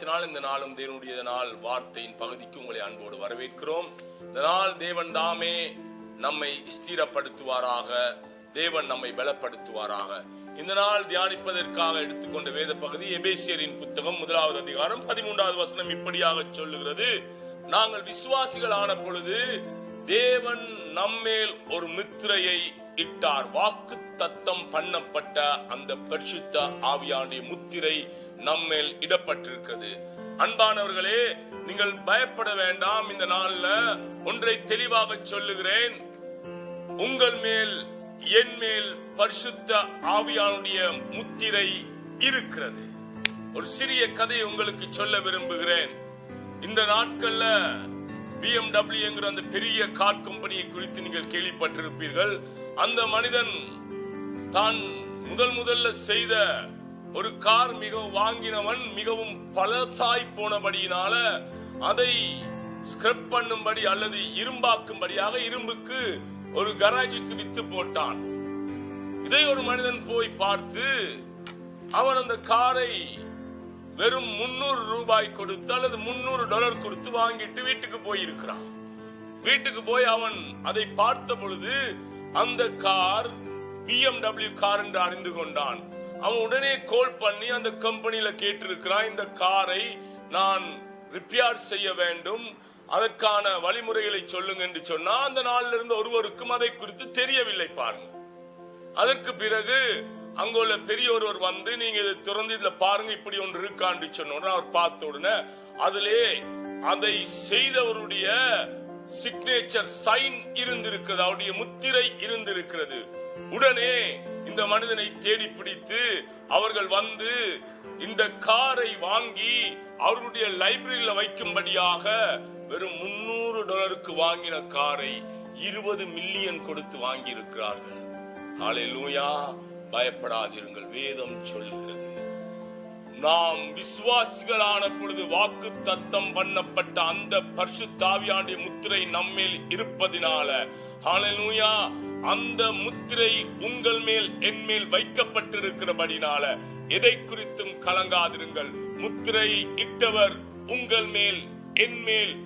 நாமத்தினால் இந்த நாளும் தேவனுடைய நாள் வார்த்தையின் பகுதிக்கு உங்களை அன்போடு வரவேற்கிறோம். இந்த நாள் தேவன் தாமே நம்மை ஸ்திரப்படுத்துவாராக தேவன் நம்மை பலப்படுத்துவாராக. இந்த நாள் தியானிப்பதற்காக எடுத்துக்கொண்ட வேத பகுதி எபேசியரின் புத்தகம் முதலாவது அதிகாரம் பதிமூன்றாவது வசனம் இப்படியாக சொல்லுகிறது. நாங்கள் விசுவாசிகள் ஆன பொழுது தேவன் நம்மேல் ஒரு முத்திரையை இட்டார். வாக்கு தத்தம் பண்ணப்பட்ட அந்த பரிசுத்த ஆவியாண்டிய முத்திரை நம்மேல் இடப்பட்டிருக்கிறது. அன்பானவர்களே நீங்கள் பயப்பட வேண்டாம். இந்த நாள்ல ஒன்றை தெளிவாக சொல்லுகிறேன். உங்கள் மேல் என் மேல் பரிசுத்த ஆவியானுடைய முத்திரை இருக்கிறது. ஒரு சிறிய கதையை உங்களுக்கு சொல்ல விரும்புகிறேன். இந்த நாட்கள்ல BMW என்கிற அந்த பெரிய கார் கம்பெனியை குறித்து நீங்கள் கேள்விப்பட்டிருப்பீர்கள். அந்த மனிதன் தான் முதல் முதல்ல செய்த ஒரு கார் மிகவும் வாங்கினவன் மிகவும் பலசாய் போனபடியினால அதை ஸ்கிரப் பண்ணும்படி அல்லது இரும்பாக்கும்படியாக இரும்புக்கு ஒரு கராஜுக்கு வித்து போட்டான். இதை ஒரு மனிதன் போய் பார்த்து அவன் அந்த காரை வெறும் முன்னூறு ரூபாய் கொடுத்து அல்லது முன்னூறு டாலர் கொடுத்து வாங்கிட்டு வீட்டுக்கு போயிருக்கிறான். வீட்டுக்கு போய் அவன் அதை பார்த்த பொழுது அந்த கார் பிஎம்டபிள்யூ கார் என்று அறிந்து கொண்டான். அவன் உடனே கோல் பண்ணி அந்த கம்பெனியில கேட்டிருக்கிறான் இந்த காரை நான் ரிப்பேர் செய்ய வேண்டும் அதற்கான வழிமுறைகளை சொல்லுங்க என்று சொன்னா அந்த நாளில் இருந்து ஒருவருக்கும் அதை குறித்து தெரியவில்லை பாருங்க. அதற்கு பிறகு அங்குள்ள பெரிய ஒருவர் வந்து நீங்க இதை திறந்து இதுல பாருங்க இப்படி ஒன்று இருக்கான்னு சொன்ன அவர் பார்த்த உடனே அதிலே அதை செய்தவருடைய சிக்னேச்சர் சைன் இருந்திருக்கிறது அவருடைய முத்திரை இருந்திருக்கிறது. உடனே இந்த மனிதனை தேடி பிடித்து அவர்கள் வந்து இந்த காரை வாங்கி அவர்களுடைய லைப்ரரியில வைக்கும்படியாக வெறும் முன்னூறு டாலருக்கு வாங்கின காரை இருபது மில்லியன் கொடுத்து வாங்கி இருக்கிறார்கள் ஹalleluya. பயப்படாதிருங்கள் வேதம் சொல்லுகிறது நாம் விசுவாசிகளான பொழுது வாக்கு தத்தம் பண்ணப்பட்ட அந்த பரிசுத்தாவியாண்டிய முத்திரை நம்மேல் இருப்பதினால ஹalleluya. அந்த முத்திரை உங்கள் மேல் என் மேல் வைக்கப்பட்டிருக்கிறபடினால எதை குறித்தும் கலங்காதிருங்கள். முத்திரை இட்டவர் உங்கள் மேல் என் மேல்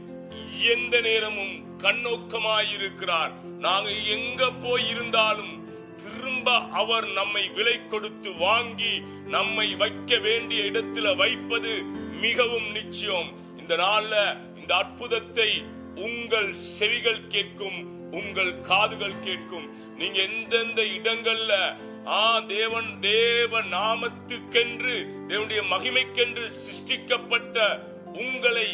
எந்த நேரமும் கண்ணோக்கமாயிருக்கிறார். நாங்க எங்க போய் இருந்தாலும் திரும்ப அவர் நம்மை விலை கொடுத்து வாங்கி நம்மை வைக்க வேண்டிய இடத்துல வைப்பது மிகவும் நிச்சயம். இந்த நாள்ல இந்த அற்புதத்தை உங்கள் செவிகள் கேட்கும். உங்கள் காதுகள் கேட்கும். நீங்க எந்தெந்த இடங்கள்ல ஆ தேவன் தேவ நாமத்துக்கென்று தேவனுடைய மகிமைக்கென்று சிருஷ்டிக்கப்பட்ட உங்களை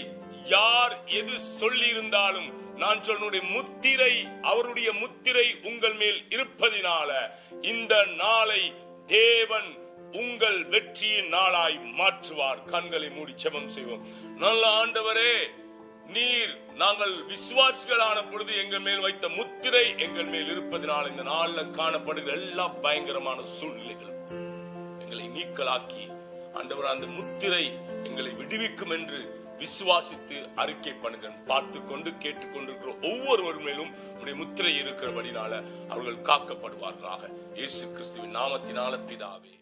யார் எது சொல்லி இருந்தாலும் நான் சொன்னுடைய முத்திரை அவருடைய முத்திரை உங்கள் மேல் இருப்பதினால இந்த நாளை தேவன் உங்கள் வெற்றியின் நாளாய் மாற்றுவார். கண்களை மூடி செபம் செய்வோம். நல்ல ஆண்டவரே நீர் நாங்கள் விசுவாசிகளான பொழுது எங்கள் மேல் வைத்த முத்திரை எங்கள் மேல் இருப்பதனால் இந்த நாள்ல காணப்படுகிற எல்லா பயங்கரமான சூழ்நிலைகளுக்கும் எங்களை நீக்கலாக்கி ஆண்டவர் அந்த முத்திரை எங்களை விடுவிக்கும் என்று விசுவாசித்து அறிக்கை பண்ணுங்க பார்த்து கொண்டு கேட்டுக்கொண்டிருக்கிற ஒவ்வொருவர் மேலும் உடைய முத்திரை இருக்கிறபடினால அவர்கள் காக்கப்படுவார்களாக. இயேசு கிறிஸ்துவின் நாமத்தினால பிதாவே.